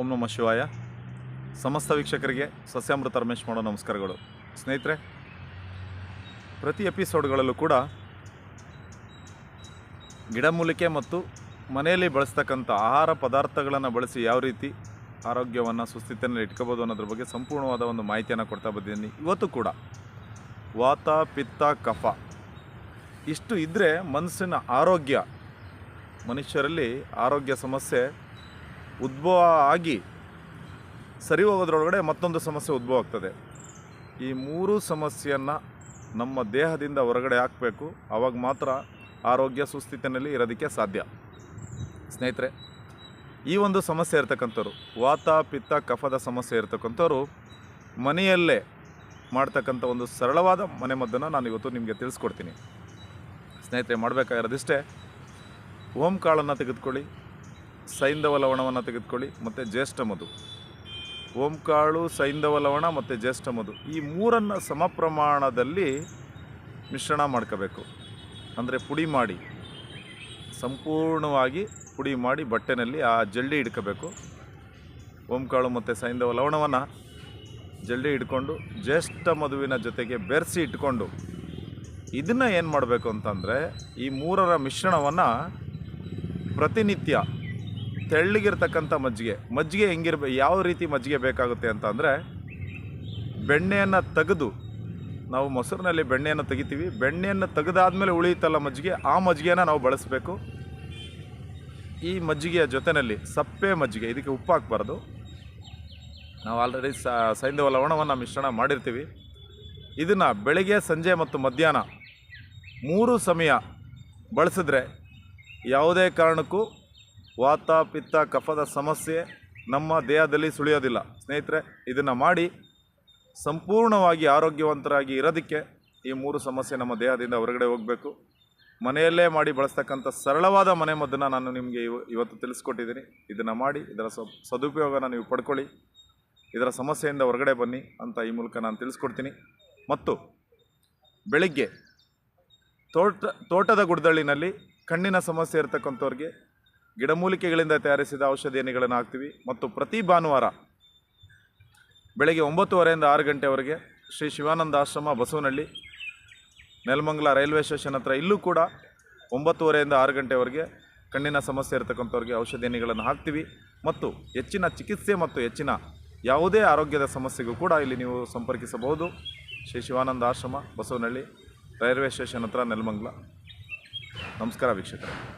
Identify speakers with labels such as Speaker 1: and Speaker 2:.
Speaker 1: ಓಂ ನಮ ಶಿವಾಯ. ಸಮಸ್ತ ವೀಕ್ಷಕರಿಗೆ ಸಸ್ಯಾಮೃತ ರಮೇಶ್ ಮಾಡೋ ನಮಸ್ಕಾರಗಳು. ಸ್ನೇಹಿತರೆ, ಪ್ರತಿ ಎಪಿಸೋಡ್ಗಳಲ್ಲೂ ಕೂಡ ಗಿಡಮೂಲಿಕೆ ಮತ್ತು ಮನೆಯಲ್ಲಿ ಬಳಸ್ತಕ್ಕಂಥ ಆಹಾರ ಪದಾರ್ಥಗಳನ್ನು ಬಳಸಿ ಯಾವ ರೀತಿ ಆರೋಗ್ಯವನ್ನು ಸುಸ್ಥಿತಿಯಲ್ಲಿ ಇಟ್ಕೋಬೋದು ಅನ್ನೋದ್ರ ಬಗ್ಗೆ ಸಂಪೂರ್ಣವಾದ ಒಂದು ಮಾಹಿತಿಯನ್ನು ಕೊಡ್ತಾ ಬಂದಿದ್ದೀನಿ. ಇವತ್ತು ಕೂಡ ವಾತ, ಪಿತ್ತ, ಕಫ ಇಷ್ಟು ಇದ್ದರೆ ಮನಸ್ಸಿನ ಆರೋಗ್ಯ, ಮನುಷ್ಯರಲ್ಲಿ ಆರೋಗ್ಯ ಸಮಸ್ಯೆ ಉದ್ಭವ ಆಗಿ ಸರಿ ಹೋಗೋದ್ರೊಳಗಡೆ ಮತ್ತೊಂದು ಸಮಸ್ಯೆ ಉದ್ಭವ ಆಗ್ತದೆ. ಈ ಮೂರು ಸಮಸ್ಯೆಯನ್ನು ನಮ್ಮ ದೇಹದಿಂದ ಹೊರಗಡೆ ಹಾಕಬೇಕು. ಆವಾಗ ಮಾತ್ರ ಆರೋಗ್ಯ, ಸುಸ್ಥಿತಿನಲ್ಲಿ ಇರೋದಕ್ಕೆ ಸಾಧ್ಯ. ಸ್ನೇಹಿತರೆ, ಈ ಒಂದು ಸಮಸ್ಯೆ ಇರ್ತಕ್ಕಂಥವ್ರು, ವಾತ, ಪಿತ್ತ, ಕಫದ ಸಮಸ್ಯೆ ಇರ್ತಕ್ಕಂಥವ್ರು ಮನೆಯಲ್ಲೇ ಮಾಡ್ತಕ್ಕಂಥ ಒಂದು ಸರಳವಾದ ಮನೆಮದ್ದನ್ನು ನಾನು ಇವತ್ತು ನಿಮಗೆ ತಿಳಿಸ್ಕೊಡ್ತೀನಿ. ಸ್ನೇಹಿತರೆ, ಮಾಡಬೇಕಾಗಿರೋದಿಷ್ಟೇ. ಓಂ ಕಾಳನ್ನು ತೆಗೆದುಕೊಳ್ಳಿ. ಸೈಂಧವ ಲವಣವನ್ನು ತೆಗೆದುಕೊಳ್ಳಿ, ಮತ್ತು ಜ್ಯೇಷ್ಠ ಮಧು. ಓಂಕಾಳು, ಸೈಂಧವ ಲವಣ, ಮತ್ತು ಜ್ಯೇಷ್ಠ ಮಧು. ಈ ಮೂರನ್ನು ಸಮ ಪ್ರಮಾಣದಲ್ಲಿ ಮಿಶ್ರಣ ಮಾಡ್ಕೋಬೇಕು. ಅಂದರೆ ಪುಡಿ ಮಾಡಿ, ಸಂಪೂರ್ಣವಾಗಿ ಪುಡಿ ಮಾಡಿ ಬಟ್ಟೆನಲ್ಲಿ ಆ ಜಲ್ಡಿ ಹಿಡ್ಕೋಬೇಕು ಓಂಕಾಳು ಮತ್ತು ಸೈಂಧವ ಲವಣವನ್ನು ಜಲ್ಡಿ ಹಿಡ್ಕೊಂಡು ಜ್ಯೇಷ್ಠ ಮಧುವಿನ ಜೊತೆಗೆ ಬೆರೆಸಿ ಇಟ್ಕೊಂಡು, ಇದನ್ನು ಏನು ಮಾಡಬೇಕು ಅಂತಂದರೆ ಈ ಮೂರರ ಮಿಶ್ರಣವನ್ನು ಪ್ರತಿನಿತ್ಯ ತೆಳ್ಳಗಿರ್ತಕ್ಕಂಥ ಮಜ್ಜಿಗೆ. ಮಜ್ಜಿಗೆ ಹೆಂಗಿರ್ಬೇಕು ಯಾವ ರೀತಿ ಮಜ್ಜಿಗೆ ಬೇಕಾಗುತ್ತೆ ಅಂತ ಅಂದರೆ ಬೆಣ್ಣೆಯನ್ನು ತೆಗೆದು, ನಾವು ಮೊಸರಿನಲ್ಲಿ ಬೆಣ್ಣೆಯನ್ನು ತೆಗಿತೀವಿ. ಬೆಣ್ಣೆಯನ್ನು ತೆಗೆದಾದ್ಮೇಲೆ ಉಳಿಯುತ್ತಲ್ಲ ಮಜ್ಜಿಗೆ, ಆ ಮಜ್ಜಿಗೆನ ನಾವು ಬಳಸಬೇಕು. ಈ ಮಜ್ಜಿಗೆಯ ಜೊತೆಯಲ್ಲಿ ಸಪ್ಪೆ ಮಜ್ಜಿಗೆ, ಇದಕ್ಕೆ ಉಪ್ಪು ಹಾಕ್ಬಾರ್ದು. ನಾವು ಆಲ್ರೆಡಿ ಸೈಂಧವ ಲವಣವನ್ನು ಮಿಶ್ರಣ ಮಾಡಿರ್ತೀವಿ. ಇದನ್ನು ಬೆಳಗ್ಗೆ, ಸಂಜೆ ಮತ್ತು ಮಧ್ಯಾಹ್ನ ಮೂರು ಸಮಯ ಬಳಸಿದ್ರೆ ಯಾವುದೇ ಕಾರಣಕ್ಕೂ ವಾತ ಪಿತ್ತ ಕಫದ ಸಮಸ್ಯೆ ನಮ್ಮ ದೇಹದಲ್ಲಿ ಸುಳಿಯೋದಿಲ್ಲ. ಸ್ನೇಹಿತರೆ, ಇದನ್ನು ಮಾಡಿ ಸಂಪೂರ್ಣವಾಗಿ ಆರೋಗ್ಯವಂತರಾಗಿ ಇರೋದಕ್ಕೆ ಈ ಮೂರು ಸಮಸ್ಯೆ ನಮ್ಮ ದೇಹದಿಂದ ಹೊರಗಡೆ ಹೋಗಬೇಕು. ಮನೆಯಲ್ಲೇ ಮಾಡಿ ಬಳಸ್ತಕ್ಕಂಥ ಸರಳವಾದ ಮನೆ ಮದ್ದನ್ನು ನಾನು ನಿಮಗೆ ಇವ, ಇವತ್ತು ತಿಳಿಸ್ಕೊಟ್ಟಿದ್ದೀನಿ. ಇದನ್ನು ಮಾಡಿ, ಇದರ ಸದುಪಯೋಗನ ನೀವು ಪಡ್ಕೊಳ್ಳಿ. ಇದರ ಸಮಸ್ಯೆಯಿಂದ ಹೊರಗಡೆ ಬನ್ನಿ ಅಂತ ಈ ಮೂಲಕ ನಾನು ತಿಳಿಸ್ಕೊಡ್ತೀನಿ. ಮತ್ತು ಬೆಳಿಗ್ಗೆ ತೋಟ, ತೋಟದ ಗುಡ್ದಳ್ಳಿನಲ್ಲಿ ಕಣ್ಣಿನ ಸಮಸ್ಯೆ ಇರತಕ್ಕಂಥವ್ರಿಗೆ ಗಿಡಮೂಲಿಕೆಗಳಿಂದ ತಯಾರಿಸಿದ ಔಷಧಿ ಎಣ್ಣೆಗಳನ್ನು ಹಾಕ್ತೀವಿ. ಮತ್ತು ಪ್ರತಿ ಭಾನುವಾರ ಬೆಳಗ್ಗೆ ಒಂಬತ್ತುವರೆಯಿಂದ ಆರು ಗಂಟೆವರೆಗೆ ಶ್ರೀ ಶಿವಾನಂದ ಆಶ್ರಮ ಬಸವನಹಳ್ಳಿ, ನೆಲಮಂಗಲ ರೈಲ್ವೆ ಸ್ಟೇಷನ್ ಹತ್ರ ಇಲ್ಲೂ ಕೂಡ ಒಂಬತ್ತುವರೆಯಿಂದ ಆರು ಗಂಟೆವರೆಗೆ ಕಣ್ಣಿನ ಸಮಸ್ಯೆ ಇರತಕ್ಕಂಥವ್ರಿಗೆ ಔಷಧಿ ಎಣ್ಣೆಗಳನ್ನು ಹಾಕ್ತೀವಿ. ಮತ್ತು ಹೆಚ್ಚಿನ ಚಿಕಿತ್ಸೆ ಮತ್ತು ಹೆಚ್ಚಿನ ಯಾವುದೇ ಆರೋಗ್ಯದ ಸಮಸ್ಯೆಗೂ ಕೂಡ ಇಲ್ಲಿ ನೀವು ಸಂಪರ್ಕಿಸಬಹುದು. ಶ್ರೀ ಶಿವಾನಂದ ಆಶ್ರಮ ಬಸವನಹಳ್ಳಿ ರೈಲ್ವೆ ಸ್ಟೇಷನ್ ಹತ್ರ, ನೆಲಮಂಗಲ. ನಮಸ್ಕಾರ ವೀಕ್ಷಕರೇ.